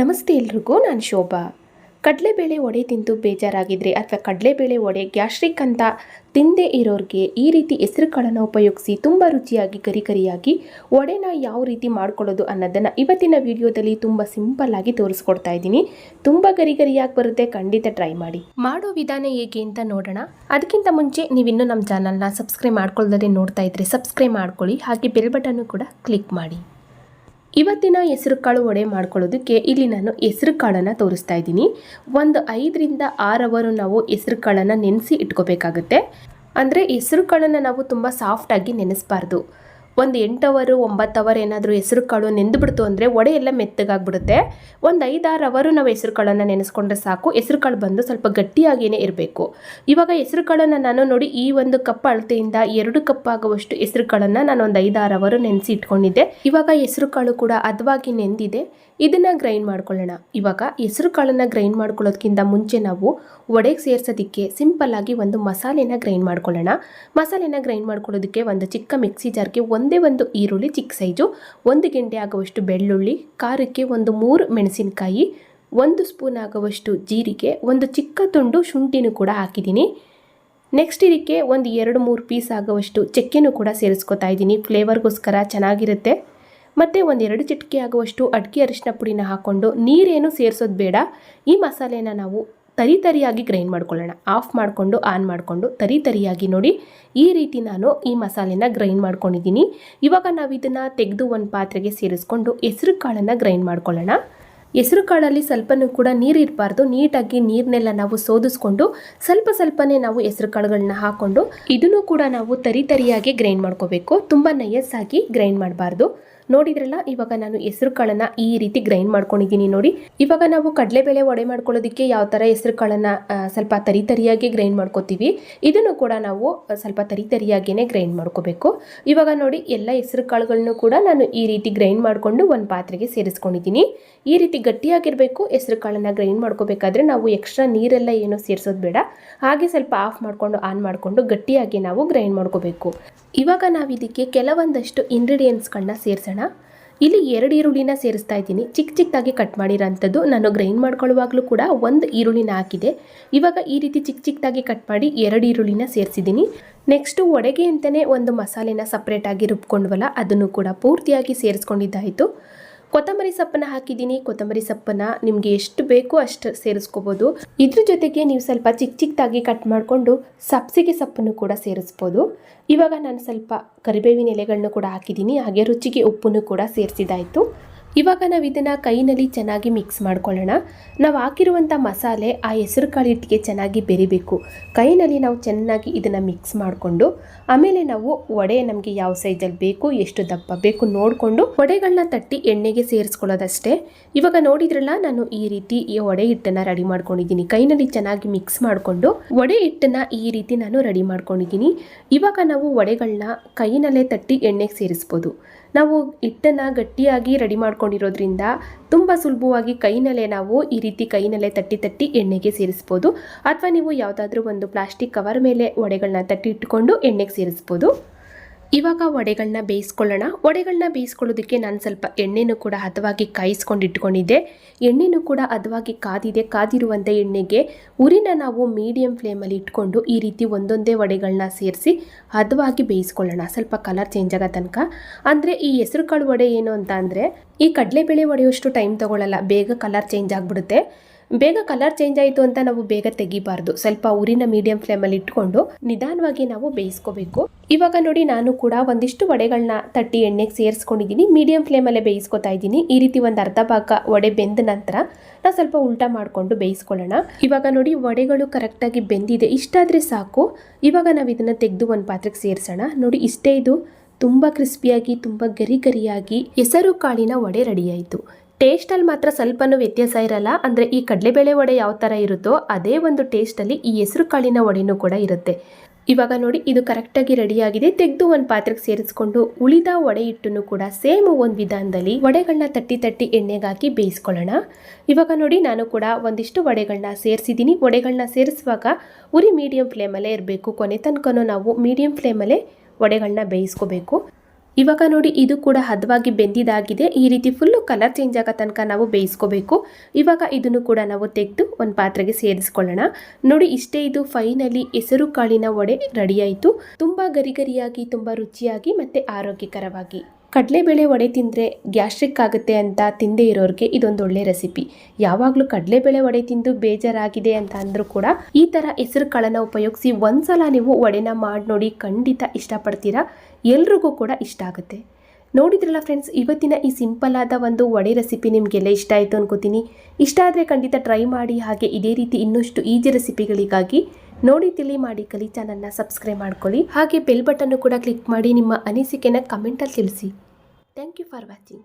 ನಮಸ್ತೆ ಎಲ್ರಿಗೂ, ನಾನು ಶೋಭಾ. ಕಡಲೆಬೇಳೆ ವಡೆ ತಿಂದು ಬೇಜಾರಾಗಿದ್ರೆ ಅಥವಾ ಕಡಲೆಬೇಳೆ ವಡೆ ಗ್ಯಾಸ್ಟ್ರಿಕ್ ಅಂತ ತಿಂದೇ ಇರೋರಿಗೆ ಈ ರೀತಿ ಹೆಸರು ಕಾಳನ್ನು ಉಪಯೋಗಿಸಿ ತುಂಬ ರುಚಿಯಾಗಿ ಗರಿ ಗರಿಯಾಗಿ ವಡೆನ ಯಾವ ರೀತಿ ಮಾಡ್ಕೊಳ್ಳೋದು ಅನ್ನೋದನ್ನು ಇವತ್ತಿನ ವಿಡಿಯೋದಲ್ಲಿ ತುಂಬ ಸಿಂಪಲ್ ಆಗಿ ತೋರಿಸ್ಕೊಡ್ತಾ ಇದ್ದೀನಿ. ತುಂಬ ಗರಿ ಗರಿಯಾಗಿ ಬರುತ್ತೆ, ಖಂಡಿತ ಟ್ರೈ ಮಾಡಿ. ಮಾಡೋ ವಿಧಾನ ಹೇಗೆ ಅಂತ ನೋಡೋಣ. ಅದಕ್ಕಿಂತ ಮುಂಚೆ ನೀವಿನ್ನೂ ನಮ್ಮ ಚಾನಲ್ನ ಸಬ್ಸ್ಕ್ರೈಬ್ ಮಾಡ್ಕೊಳ್ದೇ ನೋಡ್ತಾ ಇದ್ರೆ ಸಬ್ಸ್ಕ್ರೈಬ್ ಮಾಡ್ಕೊಳ್ಳಿ, ಹಾಗೆ ಬೆಲ್ ಬಟನ್ನು ಕೂಡ ಕ್ಲಿಕ್ ಮಾಡಿ. ಇವತ್ತಿನ ಹೆಸರು ಕಾಳು ಒಡೆ ಮಾಡ್ಕೊಳ್ಳೋದಕ್ಕೆ ಇಲ್ಲಿ ನಾನು ಹೆಸರು ಕಾಳನ್ನು ತೋರಿಸ್ತಾ ಇದ್ದೀನಿ. ಒಂದು ಐದರಿಂದ ಆರು ಅವರು ನಾವು ಹೆಸರು ಕಾಳನ್ನು ನೆನೆಸಿ ಇಟ್ಕೋಬೇಕಾಗುತ್ತೆ. ಅಂದರೆ ಹೆಸರು ಕಾಳನ್ನು ನಾವು ತುಂಬ ಸಾಫ್ಟಾಗಿ ನೆನೆಸಬಾರ್ದು. ಒಂದು ಎಂಟು ಅವರು ಒಂಬತ್ತು ಅವರ್ ಏನಾದರೂ ಹೆಸರು ಕಾಳು ನೆಂದುಬಿಡ್ತು ಅಂದರೆ ಒಡೆ ಎಲ್ಲ ಮೆತ್ತಗಾಗ್ಬಿಡುತ್ತೆ. ಒಂದು ಐದಾರು ಅವರು ನಾವು ಹೆಸರು ಕಾಳನ್ನು ನೆನೆಸ್ಕೊಂಡ್ರೆ ಸಾಕು. ಹೆಸರು ಕಾಳು ಬಂದು ಸ್ವಲ್ಪ ಗಟ್ಟಿಯಾಗಿಯೇ ಇರಬೇಕು. ಇವಾಗ ಹೆಸರು ಕಾಳನ್ನು ನಾನು ನೋಡಿ ಈ ಒಂದು ಕಪ್ ಅಳತೆಯಿಂದ ಎರಡು ಕಪ್ ಆಗುವಷ್ಟು ಹೆಸರು ಕಾಳನ್ನು ನಾನು ಒಂದು ಐದಾರು ಅವರು ನೆನೆಸಿ ಇಟ್ಕೊಂಡಿದ್ದೆ. ಇವಾಗ ಹೆಸರು ಕಾಳು ಕೂಡ ಅದವಾಗಿ ನೆಂದಿದೆ. ಇದನ್ನು ಗ್ರೈಂಡ್ ಮಾಡ್ಕೊಳ್ಳೋಣ. ಇವಾಗ ಹೆಸರು ಕಾಳನ್ನು ಗ್ರೈಂಡ್ ಮಾಡ್ಕೊಳ್ಳೋದಕ್ಕಿಂತ ಮುಂಚೆ ನಾವು ವಡೆಗೆ ಸೇರ್ಸೋದಕ್ಕೆ ಸಿಂಪಲ್ ಆಗಿ ಒಂದು ಮಸಾಲೆನ ಗ್ರೈಂಡ್ ಮಾಡ್ಕೊಳ್ಳೋಣ. ಮಸಾಲೆನ ಗ್ರೈಂಡ್ ಮಾಡ್ಕೊಳ್ಳೋದಕ್ಕೆ ಒಂದು ಚಿಕ್ಕ ಮಿಕ್ಸಿ ಜಾರ್ಗೆ ಒಂದೇ ಒಂದು ಈರುಳ್ಳಿ, ಚಿಕ್ಕ ಸೈಜು, ಒಂದು ಗಂಟೆ ಆಗುವಷ್ಟು ಬೆಳ್ಳುಳ್ಳಿ, ಖಾರಕ್ಕೆ ಒಂದು ಮೂರು ಮೆಣಸಿನಕಾಯಿ, ಒಂದು ಸ್ಪೂನ್ ಆಗುವಷ್ಟು ಜೀರಿಗೆ, ಒಂದು ಚಿಕ್ಕ ತುಂಡು ಶುಂಠಿನೂ ಕೂಡ ಹಾಕಿದ್ದೀನಿ. ನೆಕ್ಸ್ಟ್ ಇದಕ್ಕೆ ಒಂದು ಎರಡು ಮೂರು ಪೀಸ್ ಆಗುವಷ್ಟು ಚಕ್ಕೆನೂ ಕೂಡ ಸೇರಿಸ್ಕೊತಾ ಇದ್ದೀನಿ. ಫ್ಲೇವರ್ಗೋಸ್ಕರ ಚೆನ್ನಾಗಿರುತ್ತೆ. ಮತ್ತು ಒಂದೆರಡು ಚಿಟಿಕೆ ಆಗುವಷ್ಟು ಅಡಿಕೆ ಅರಿಶಿನ ಪುಡಿನ ಹಾಕ್ಕೊಂಡು ನೀರೇನು ಸೇರಿಸೋದು ಬೇಡ. ಈ ಮಸಾಲೆನ ನಾವು ತರಿ ತರಿಯಾಗಿ ಗ್ರೈಂಡ್ ಮಾಡ್ಕೊಳ್ಳೋಣ. ಆಫ್ ಮಾಡಿಕೊಂಡು ಆನ್ ಮಾಡಿಕೊಂಡು, ತರಿ ತರಿಯಾಗಿ ನೋಡಿ ಈ ರೀತಿ ನಾನು ಈ ಮಸಾಲೆನ ಗ್ರೈಂಡ್ ಮಾಡ್ಕೊಂಡಿದ್ದೀನಿ. ಇವಾಗ ನಾವು ಇದನ್ನು ತೆಗೆದು ಒಂದು ಪಾತ್ರೆಗೆ ಸೇರಿಸ್ಕೊಂಡು ಹೆಸರು ಕಾಳನ್ನು ಗ್ರೈಂಡ್ ಮಾಡ್ಕೊಳ್ಳೋಣ. ಹೆಸರು ಕಾಳಲ್ಲಿ ಸ್ವಲ್ಪನೂ ಕೂಡ ನೀರು ಇರಬಾರ್ದು. ನೀಟಾಗಿ ನೀರನ್ನೆಲ್ಲ ನಾವು ಸೋದಿಸ್ಕೊಂಡು ಸ್ವಲ್ಪ ಸ್ವಲ್ಪನೇ ನಾವು ಹೆಸರು ಕಾಳುಗಳನ್ನ ಹಾಕ್ಕೊಂಡು ಇದನ್ನು ಕೂಡ ನಾವು ತರಿ ತರಿಯಾಗಿ ಗ್ರೈಂಡ್ ಮಾಡ್ಕೋಬೇಕು. ತುಂಬ ನಯಸ್ಸಾಗಿ ಗ್ರೈಂಡ್ ಮಾಡಬಾರ್ದು. ನೋಡಿದ್ರಲ್ಲ, ಇವಾಗ ನಾನು ಹೆಸರು ಕಾಳನ್ನ ಈ ರೀತಿ ಗ್ರೈಂಡ್ ಮಾಡ್ಕೊಂಡಿದ್ದೀನಿ ನೋಡಿ. ಇವಾಗ ನಾವು ಕಡಲೆಬೇಳೆ ಒಡೆ ಮಾಡ್ಕೊಳ್ಳೋದಕ್ಕೆ ಯಾವ ತರ ಹೆಸರು ಕಾಳನ್ನ ಸ್ವಲ್ಪ ತರಿ ತರಿಯಾಗಿ ಗ್ರೈಂಡ್ ಮಾಡ್ಕೋತೀವಿ. ಇದನ್ನು ಕೂಡ ನಾವು ಸ್ವಲ್ಪ ತರಿ ತರಿಯಾಗಿಯೇ ಗ್ರೈಂಡ್ ಮಾಡ್ಕೋಬೇಕು. ಇವಾಗ ನೋಡಿ, ಎಲ್ಲ ಹೆಸರು ಕಾಳುಗಳನ್ನು ಕೂಡ ನಾನು ಈ ರೀತಿ ಗ್ರೈಂಡ್ ಮಾಡಿಕೊಂಡು ಒಂದು ಪಾತ್ರೆಗೆ ಸೇರಿಸ್ಕೊಂಡಿದ್ದೀನಿ. ಈ ರೀತಿ ಗಟ್ಟಿಯಾಗಿರಬೇಕು ಹೆಸರು ಕಾಳನ್ನ ಗ್ರೈಂಡ್ ಮಾಡ್ಕೋಬೇಕಾದ್ರೆ ನಾವು ಎಕ್ಸ್ಟ್ರಾ ನೀರೆಲ್ಲ ಏನು ಸೇರಿಸೋದು ಬೇಡ. ಹಾಗೆ ಸ್ವಲ್ಪ ಆಫ್ ಮಾಡಿಕೊಂಡು ಆನ್ ಮಾಡಿಕೊಂಡು ಗಟ್ಟಿಯಾಗಿ ನಾವು ಗ್ರೈಂಡ್ ಮಾಡ್ಕೋಬೇಕು. ಇವಾಗ ನಾವು ಇದಕ್ಕೆ ಕೆಲವೊಂದಷ್ಟು ಇಂಗ್ರೀಡಿಯೆಂಟ್ಸ್ಗಳನ್ನ ಸೇರಿಸೋಣ. ಇಲ್ಲಿ ಎರಡು ಈರುಳ್ಳಿನ ಸೇರಿಸ್ತಾ ಇದ್ದೀನಿ. ಚಿಕ್ಕ ಚಿಕ್ಕದಾಗಿ ಕಟ್ ಮಾಡಿರೋಂಥದ್ದು ನಾನು ಗ್ರೈಂಡ್ ಮಾಡ್ಕೊಳ್ಳುವಾಗಲೂ ಕೂಡ ಒಂದು ಈರುಳ್ಳಿನ ಹಾಕಿದೆ. ಇವಾಗ ಈ ರೀತಿ ಚಿಕ್ಕ ಚಿಕ್ಕದಾಗಿ ಕಟ್ ಮಾಡಿ ಎರಡು ಈರುಳ್ಳಿನ ಸೇರಿಸಿದ್ದೀನಿ. ನೆಕ್ಸ್ಟು ಒಡೆಗೆ ಅಂತಲೇ ಒಂದು ಮಸಾಲೆನ ಸಪ್ರೇಟಾಗಿ ರುಬ್ಕೊಂಡ್ವಲ್ಲ, ಅದನ್ನು ಕೂಡ ಪೂರ್ತಿಯಾಗಿ ಸೇರಿಸ್ಕೊಂಡಿದ್ದಾಯಿತು. ಕೊತ್ತಂಬರಿ ಸೊಪ್ಪನ್ನ ಹಾಕಿದ್ದೀನಿ. ಕೊತ್ತಂಬರಿ ಸೊಪ್ಪನ್ನ ನಿಮಗೆ ಎಷ್ಟು ಬೇಕೋ ಅಷ್ಟು ಸೇರಿಸ್ಕೋಬೋದು. ಇದ್ರ ಜೊತೆಗೆ ನೀವು ಸ್ವಲ್ಪ ಚಿಕ್ಕ ಚಿಕ್ಕದಾಗಿ ಕಟ್ ಮಾಡಿಕೊಂಡು ಸಬ್ಸಿಗೆ ಸೊಪ್ಪನ್ನು ಕೂಡ ಸೇರಿಸ್ಬೋದು. ಇವಾಗ ನಾನು ಸ್ವಲ್ಪ ಕರಿಬೇವಿನ ಎಲೆಗಳನ್ನು ಕೂಡ ಹಾಕಿದ್ದೀನಿ. ಹಾಗೆ ರುಚಿಗೆ ಉಪ್ಪನ್ನು ಕೂಡ ಸೇರಿಸಿದಾಯಿತು ಇವಾಗ ನಾವು ಇದನ್ನು ಕೈನಲ್ಲಿ ಚೆನ್ನಾಗಿ ಮಿಕ್ಸ್ ಮಾಡ್ಕೊಳ್ಳೋಣ. ನಾವು ಹಾಕಿರುವಂಥ ಮಸಾಲೆ ಆ ಹೆಸರು ಕಾಳು ಹಿಟ್ಟಿಗೆ ಚೆನ್ನಾಗಿ ಬೆರಿಬೇಕು. ಕೈನಲ್ಲಿ ನಾವು ಚೆನ್ನಾಗಿ ಇದನ್ನು ಮಿಕ್ಸ್ ಮಾಡಿಕೊಂಡು, ಆಮೇಲೆ ನಾವು ವಡೆ ನಮಗೆ ಯಾವ ಸೈಜಲ್ಲಿ ಬೇಕು, ಎಷ್ಟು ದಪ್ಪ ಬೇಕು ನೋಡಿಕೊಂಡು ವಡೆಗಳನ್ನ ತಟ್ಟಿ ಎಣ್ಣೆಗೆ ಸೇರಿಸ್ಕೊಳ್ಳೋದಷ್ಟೇ. ಇವಾಗ ನೋಡಿದ್ರಲ್ಲ, ನಾನು ಈ ರೀತಿ ಈ ವಡೆ ಹಿಟ್ಟನ್ನು ರೆಡಿ ಮಾಡ್ಕೊಂಡಿದ್ದೀನಿ. ಕೈನಲ್ಲಿ ಚೆನ್ನಾಗಿ ಮಿಕ್ಸ್ ಮಾಡಿಕೊಂಡು ವಡೆ ಹಿಟ್ಟನ್ನು ಈ ರೀತಿ ನಾನು ರೆಡಿ ಮಾಡ್ಕೊಂಡಿದ್ದೀನಿ. ಇವಾಗ ನಾವು ವಡೆಗಳನ್ನ ಕೈನಲ್ಲೇ ತಟ್ಟಿ ಎಣ್ಣೆಗೆ ಸೇರಿಸ್ಬೋದು. ನಾವು ಹಿಟ್ಟನ್ನು ಗಟ್ಟಿಯಾಗಿ ರೆಡಿ ಮಾಡ್ಕೊಂಡಿರೋದ್ರಿಂದ ತುಂಬ ಸುಲಭವಾಗಿ ಕೈನಲ್ಲೇ ನಾವು ಈ ರೀತಿ ಕೈನಲ್ಲೇ ತಟ್ಟಿ ತಟ್ಟಿ ಎಣ್ಣೆಗೆ ಸೇರಿಸ್ಬೋದು. ಅಥವಾ ನೀವು ಯಾವುದಾದ್ರೂ ಒಂದು ಪ್ಲಾಸ್ಟಿಕ್ ಕವರ್ ಮೇಲೆ ವಡೆಗಳನ್ನ ತಟ್ಟಿ ಇಟ್ಕೊಂಡು ಎಣ್ಣೆಗೆ ಸೇರಿಸ್ಬೋದು. ಇವಾಗ ವಡೆಗಳನ್ನ ಬೇಯಿಸ್ಕೊಳ್ಳೋಣ. ವಡೆಗಳನ್ನ ಬೇಯಿಸ್ಕೊಳ್ಳೋದಕ್ಕೆ ನಾನು ಸ್ವಲ್ಪ ಎಣ್ಣೆನೂ ಕೂಡ ಹದವಾಗಿ ಕಾಯಿಸ್ಕೊಂಡು ಇಟ್ಕೊಂಡಿದ್ದೆ. ಎಣ್ಣೆನೂ ಕೂಡ ಹದವಾಗಿ ಕಾದಿದೆ. ಕಾದಿರುವಂಥ ಎಣ್ಣೆಗೆ ಉರಿನ ನಾವು ಮೀಡಿಯಂ ಫ್ಲೇಮಲ್ಲಿ ಇಟ್ಕೊಂಡು ಈ ರೀತಿ ಒಂದೊಂದೇ ವಡೆಗಳನ್ನ ಸೇರಿಸಿ ಹದವಾಗಿ ಬೇಯಿಸ್ಕೊಳ್ಳೋಣ. ಸ್ವಲ್ಪ ಕಲರ್ ಚೇಂಜ್ ಆಗೋ ತನಕ. ಅಂದರೆ ಈ ಹೆಸರು ಕಾಳು ವಡೆ ಏನು ಅಂತ ಅಂದರೆ ಈ ಕಡಲೆಬೇಳೆ ಒಡೆಯುವಷ್ಟು ಟೈಮ್ ತೊಗೊಳ್ಳಲ್ಲ ಬೇಗ ಕಲರ್ ಚೇಂಜ್ ಆಗಿಬಿಡುತ್ತೆ. ಬೇಗ ಕಲರ್ ಚೇಂಜ್ ಆಯಿತು ಅಂತ ನಾವು ಬೇಗ ತೆಗಿಬಾರ್ದು. ಸ್ವಲ್ಪ ಊರಿನ ಮೀಡಿಯಂ ಫ್ಲೇಮಲ್ಲಿ ಇಟ್ಕೊಂಡು ನಿಧಾನವಾಗಿ ನಾವು ಬೇಯಿಸ್ಕೋಬೇಕು. ಇವಾಗ ನೋಡಿ ನಾನು ಕೂಡ ಒಂದಿಷ್ಟು ವಡೆಗಳನ್ನ ತಟ್ಟಿ ಎಣ್ಣೆಗೆ ಸೇರಿಸ್ಕೊಂಡಿದ್ದೀನಿ ಮೀಡಿಯಂ ಫ್ಲೇಮಲ್ಲೇ ಬೇಯಿಸ್ಕೊತಾ ಇದ್ದೀನಿ ಈ ರೀತಿ ಒಂದು ಅರ್ಧ ಭಾಗ ವಡೆ ಬೆಂದ ನಂತರ ನಾವು ಸ್ವಲ್ಪ ಉಲ್ಟಾ ಮಾಡಿಕೊಂಡು ಬೇಯಿಸ್ಕೊಳ್ಳೋಣ. ಇವಾಗ ನೋಡಿ ವಡೆಗಳು ಕರೆಕ್ಟಾಗಿ ಬೆಂದಿದೆ. ಇಷ್ಟಾದರೆ ಸಾಕು. ಇವಾಗ ನಾವು ಇದನ್ನು ತೆಗೆದು ಒಂದು ಪಾತ್ರೆಗೆ ಸೇರಿಸೋಣ. ನೋಡಿ ಇಷ್ಟೇ ಇದು. ತುಂಬ ಕ್ರಿಸ್ಪಿಯಾಗಿ ತುಂಬ ಗರಿ ಗರಿಯಾಗಿ, ಹೆಸರು ಕಾಳಿನ ವಡೆ ರೆಡಿಯಾಯಿತು ಟೇಸ್ಟಲ್ಲಿ ಮಾತ್ರ ಸ್ವಲ್ಪನೂ ವ್ಯತ್ಯಾಸ ಇರಲ್ಲ. ಅಂದರೆ ಈ ಕಡಲೆಬೇಳೆ ವಡೆ ಯಾವ ಥರ ಇರುತ್ತೋ ಅದೇ ಒಂದು ಟೇಸ್ಟಲ್ಲಿ ಈ ಹೆಸರು ಕಾಳಿನ ವಡೆನೂ ಕೂಡ ಇರುತ್ತೆ. ಇವಾಗ ನೋಡಿ, ಇದು ಕರೆಕ್ಟಾಗಿ ರೆಡಿಯಾಗಿದೆ ತೆಗೆದು ಒಂದು ಪಾತ್ರೆಗೆ ಸೇರಿಸ್ಕೊಂಡು ಉಳಿದ ವಡೆ ಹಿಟ್ಟನ್ನು ಕೂಡ ಸೇಮ್ ಒಂದು ವಿಧಾನದಲ್ಲಿ ವಡೆಗಳನ್ನ ತಟ್ಟಿ ತಟ್ಟಿ ಎಣ್ಣೆಗಾಕಿ ಬೇಯಿಸ್ಕೊಳ್ಳೋಣ. ಇವಾಗ ನೋಡಿ, ನಾನು ಕೂಡ ಒಂದಿಷ್ಟು ವಡೆಗಳನ್ನ ಸೇರಿಸಿದ್ದೀನಿ. ವಡೆಗಳನ್ನ ಸೇರಿಸುವಾಗ ಉರಿ ಮೀಡಿಯಂ ಫ್ಲೇಮಲ್ಲೇ ಇರಬೇಕು. ಕೊನೆ ತನಕನೂ ನಾವು ಮೀಡಿಯಂ ಫ್ಲೇಮಲ್ಲೇ ವಡೆಗಳನ್ನ ಬೇಯಿಸ್ಕೋಬೇಕು. ಇವಾಗ ನೋಡಿ ಇದು ಕೂಡ ಹದವಾಗಿ ಬೆಂದಿದಾಗಿದೆ. ಈ ರೀತಿ ಫುಲ್ಲು ಕಲರ್ ಚೇಂಜ್ ಆಗೋ ತನಕ ನಾವು ಬೇಯಿಸ್ಕೋಬೇಕು. ಇವಾಗ ಇದನ್ನು ಕೂಡ ನಾವು ತೆಗೆದು ಒಂದು ಪಾತ್ರೆಗೆ ಸೇರಿಸ್ಕೊಳ್ಳೋಣ. ನೋಡಿ ಇಷ್ಟೇ ಇದು ಫೈನಲಿ ಹೆಸರು ಕಾಳಿನ ವಡೆ ರೆಡಿ ಆಯಿತು. ತುಂಬ ಗರಿಗರಿಯಾಗಿ, ತುಂಬ ರುಚಿಯಾಗಿ ಮತ್ತು ಆರೋಗ್ಯಕರವಾಗಿ. ಕಡಲೆಬೇಳೆ ವಡೆ ತಿಂದರೆ ಗ್ಯಾಸ್ಟ್ರಿಕ್ ಆಗುತ್ತೆ ಅಂತ ತಿಂದೇ ಇರೋರಿಗೆ ಇದೊಂದು ಒಳ್ಳೆ ರೆಸಿಪಿ. ಯಾವಾಗಲೂ ಕಡಲೆಬೇಳೆ ವಡೆ ತಿಂದು ಬೇಜಾರಾಗಿದೆ ಅಂತ ಅಂದರೂ ಕೂಡ ಈ ಥರ ಹೆಸರು ಕಾಳನ್ನು ಉಪಯೋಗಿಸಿ ಒಂದ್ಸಲ ನೀವು ವಡೆನ ಮಾಡಿ ನೋಡಿ ಖಂಡಿತ ಇಷ್ಟಪಡ್ತೀರಾ? ಎಲ್ರಿಗೂ ಕೂಡ ಇಷ್ಟ ಆಗುತ್ತೆ. ನೋಡಿದ್ರಲ್ಲ ಫ್ರೆಂಡ್ಸ್ ಇವತ್ತಿನ ಈ ಸಿಂಪಲ್ ಆದ ಒಂದು ವಡೆ ರೆಸಿಪಿ ನಿಮಗೆಲ್ಲ ಇಷ್ಟ ಆಯಿತು ಅನ್ಕೋತೀನಿ. ಇಷ್ಟ ಆದರೆ ಖಂಡಿತ ಟ್ರೈ ಮಾಡಿ ಹಾಗೆ ಇದೇ ರೀತಿ ಇನ್ನಷ್ಟು ಈಜಿ ರೆಸಿಪಿಗಳಿಗಾಗಿ ನೋಡಿ ತಿಳಿ ಮಾಡಿ ಕಲಿ ಚಾನಲ್ನ ಸಬ್ಸ್ಕ್ರೈಬ್ ಮಾಡ್ಕೊಳ್ಳಿ. ಹಾಗೆ ಬೆಲ್ ಬಟನ್ನು ಕೂಡ ಕ್ಲಿಕ್ ಮಾಡಿ ನಿಮ್ಮ ಅನಿಸಿಕೆನ ಕಮೆಂಟಲ್ಲಿ ತಿಳಿಸಿ. Thank you for watching